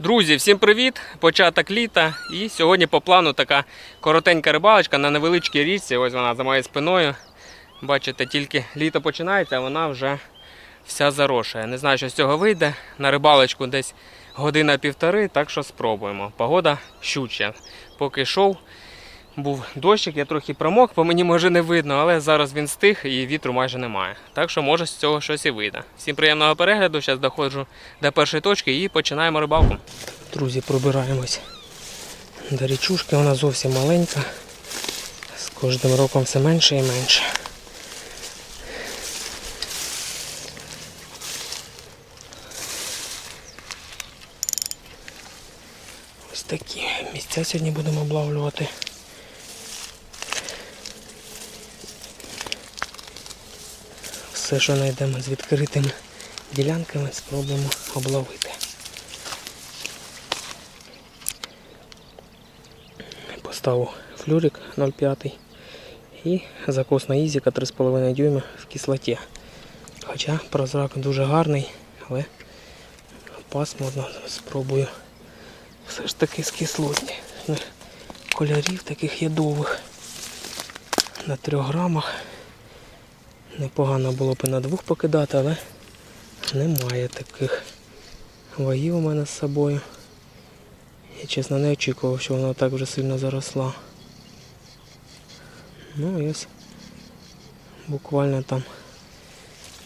Друзі, всім привіт! Початок літа. І сьогодні по плану така коротенька рибалочка на невеличкій річці. Ось вона за моєю спиною. Бачите, тільки літо починається, а вона вже вся зарошає. Не знаю, що з цього вийде. На рибалочку десь година-півтори, так що спробуємо. Погода щуча. Поки йшов, був дощик, я трохи промок, по мені може не видно, але зараз він стих і вітру майже немає. Так що може з цього щось і вийде. Всім приємного перегляду. Зараз доходжу до першої точки і починаємо рибалку. Друзі, пробираємось до річушки, вона зовсім маленька. З кожним роком все менше і менше. Ось такі місця сьогодні будемо облавлювати. Все, що знайдемо з відкритими ділянками, спробуємо обловити. Поставив флюрик 0,5 і закос на ізіка 3,5 дюйма в кислоті. Хоча прозрак дуже гарний, але пасмурно спробую все ж таки з кислотні. Кольорів таких ядових на 3 грамах. Непогано було б і на двох покидати, але немає таких вагів у мене з собою. Я чесно не очікував, що вона так вже сильно заросла. Ну і ось буквально там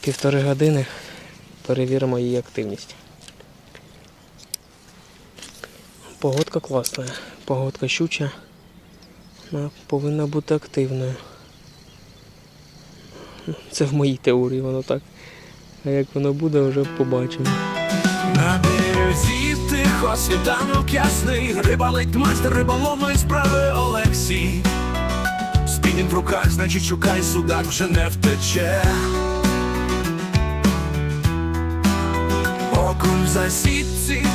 півтори години перевіримо її активність. Погодка класна, погодка щуча. Вона повинна бути активною. Це в моїй теорії воно так. А як воно буде, вже побачимо. На березі тихо світанок ясний Рибалить майстер риболовної справи Олексій Спінінг в руках, значить шукай судак вже не втече Окунь в засідці,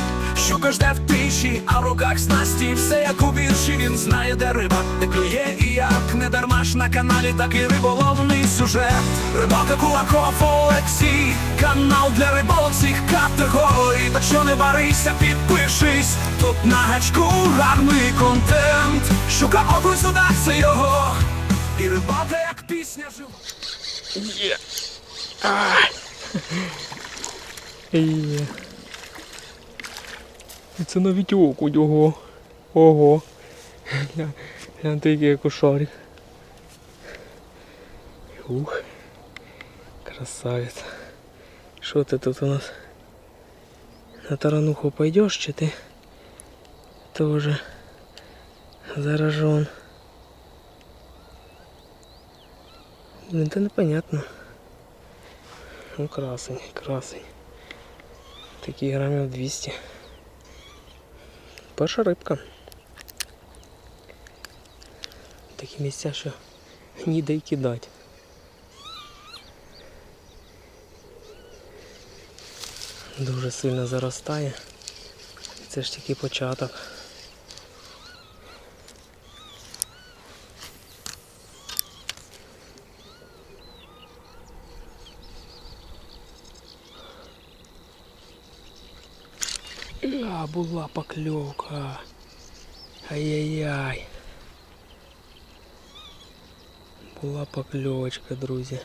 щука жде в тиші, а в руках снасті все як у вірші, він знає, де риба, де клює і як не дарма ж на каналі такий риболовний сюжет. Рибалка Кулаков Олексій, канал для рибалок всіх категорій. Так що не варися, підпишись, тут на гачку гарний контент. Щука окунь судак, це його, і рибалка як пісня жива. Є. Ай. Є. Це навіть окунь, ого. Ого. Гля- Гляньте, який кошарик. Ух. Красавець. Що ти тут у нас? На тарануху пойдеш чи ти? Тоже заражен. Блин, это непонятно. Ну, красень, красень. Такі грамів 200. Перша рибка. Такі місця, що ніде й кидати. Дуже сильно заростає. Це ж тільки початок. А, була покльовка. Ай-яй-яй. Була покльовочка, друзі.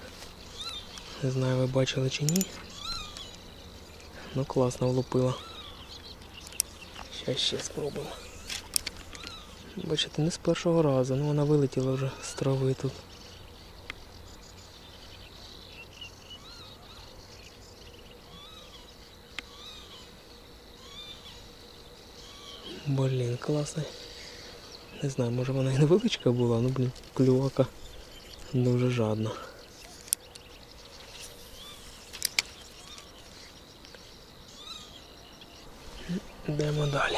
Не знаю, ви бачили чи ні. Ну класно влупила. Ще ще спробуємо. Бачите, не з першого разу, ну вона вилетіла вже з трави тут. Блін, класний. Не знаю, може вона і невеличка була, ну блін, клювака дуже жадна. Йдемо далі.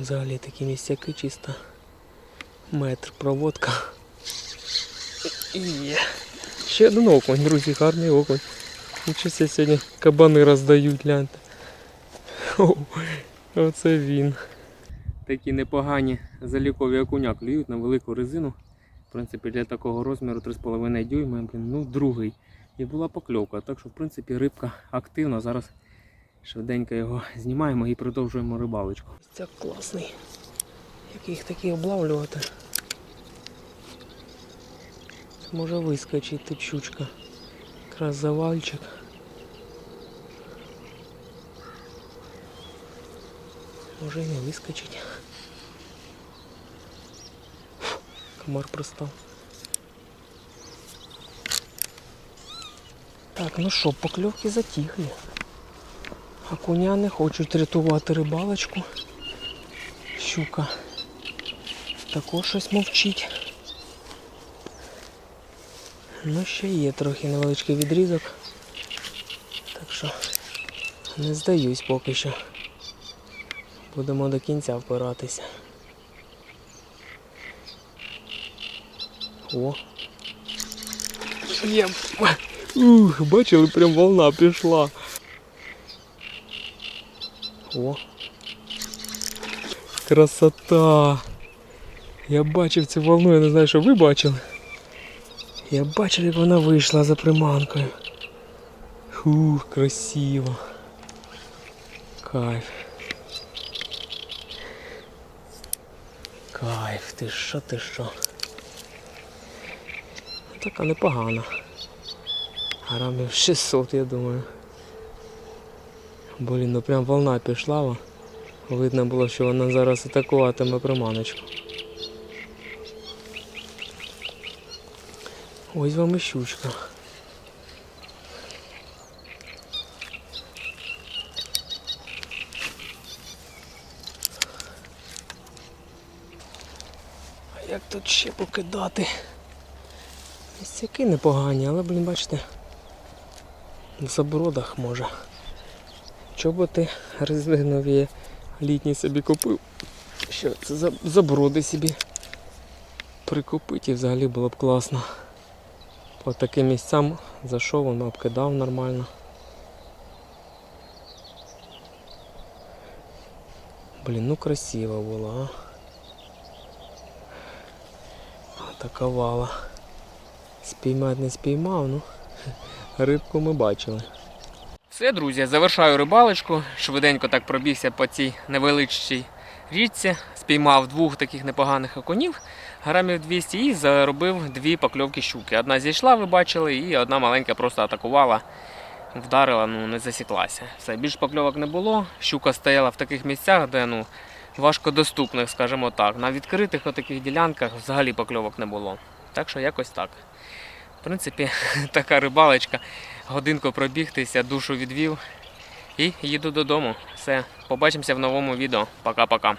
Взагалі такі місцяки чисто метр проводка. І. Ще один окунь, друзі, гарний окунь. Нічого сьогодні кабани роздають, гляньте. О, оце він. такі непогані залікові окуня клюють на велику резину. В принципі, для такого розміру 3,5 дюйма, ну другий. І була покльовка. Так що, в принципі, рибка активна. Зараз швиденько його знімаємо і продовжуємо рибалочку. Це класний. Як їх такі облавлювати? Може вискочити щучка. Якраз завальчик. Може і не вискочить. Комар пристав. Так, ну що, покльовки затихли. Окуня не хочуть рятувати рибалочку. Щука також щось мовчить. Ну, ще є трохи невеличкий відрізок. Так що не здаюсь поки що. Будемо до кінця впиратися. О. Є. Ух, бачили, прям волна пішла. О. Красота. Я бачив цю волну, я не знаю, що ви бачили. Я бачив, як вона вийшла за приманкою. Фух, красиво. Кайф. Кайф, ти що, ти що? Така непогана. Грамів 600, я думаю. Блін, ну прям волна пішла. Видно було, що вона зараз атакуватиме приманочку. Ось вам і щучка. А як тут ще покидати? Місцяки непогані, але, блін, бачите, в забродах може. Чоботи резинові літні собі купив. Що це за заброди собі прикупити і взагалі було б класно. По таким місцям зайшов, воно обкидав нормально. Блін, ну красиво було, а. Атакувала. Спіймати не спіймав, ну рибку ми бачили. Все, друзі, завершаю рибалочку. Швиденько так пробігся по цій невеличкій річці. Спіймав двох таких непоганих окунів, грамів 200 і заробив дві покльовки щуки. Одна зійшла, ви бачили, і одна маленька просто атакувала, вдарила, ну не засіклася. Все, більш покльовок не було. Щука стояла в таких місцях, де ну, важкодоступних, скажімо так. На відкритих отаких ділянках взагалі покльовок не було. Так що якось так. В принципі, така рибалочка. Годинку пробігтися, душу відвів і їду додому. Все, побачимося в новому відео. Пока-пока.